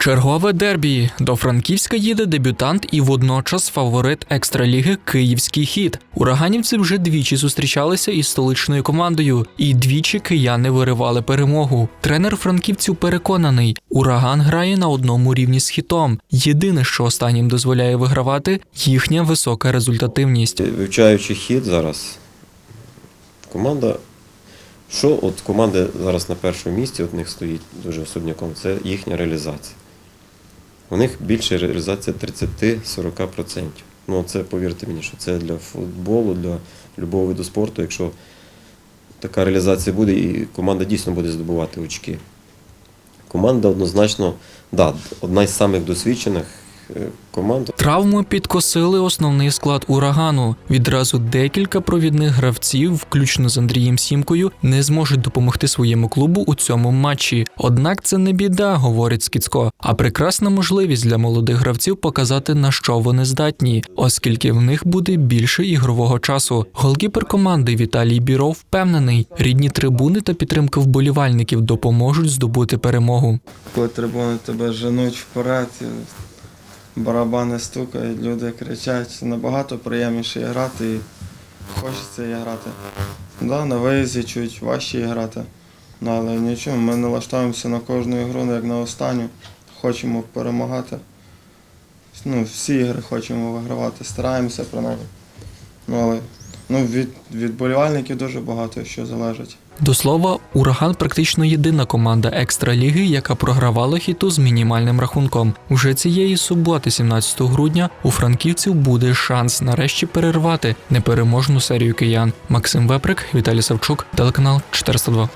Чергове дербі. До Франківська їде дебютант і водночас фаворит екстраліги Київський хід. Ураганівці вже двічі зустрічалися із столичною командою, і двічі кияни виривали перемогу. Тренер франківців переконаний, ураган грає на одному рівні з хітом. Єдине, що останнім дозволяє вигравати, їхня висока результативність. Вивчаючи хід зараз, команда. Що от команда зараз на першому місці, от них стоїть дуже особняком, це їхня реалізація. У них більше реалізація 30-40%. Ну, це повірте мені, що це для футболу, для любого виду спорту, якщо така реалізація буде, і команда дійсно буде здобувати очки. Команда однозначно, да, одна із самих досвідчених команд. Травми підкосили основний склад урагану. Відразу декілька провідних гравців, включно з Андрієм Сімкою, не зможуть допомогти своєму клубу у цьому матчі. Однак це не біда, говорить Скіцько, а прекрасна можливість для молодих гравців показати на що вони здатні, оскільки в них буде більше ігрового часу. Голкіпер команди Віталій Біров впевнений, рідні трибуни та підтримка вболівальників допоможуть здобути перемогу. Коли трибуни тебе женуть вперед, барабани стукають, люди кричать. Набагато приємніше грати і хочеться і грати. Да, на виїзді чуть важче грати. Ну, але нічого, ми налаштуємося на кожну ігру, як на останню. Хочемо перемагати. Ну, всі ігри хочемо вигравати, стараємося принаймні. Ну, але ну, від, відболівальників дуже багато що залежить. До слова, ураган практично єдина команда екстраліги, яка програвала хіту з мінімальним рахунком. Уже цієї суботи, 17 грудня, у франківців буде шанс нарешті перервати непереможну серію киян. Максим Веприк, Віталій Савчук, телеканал 402.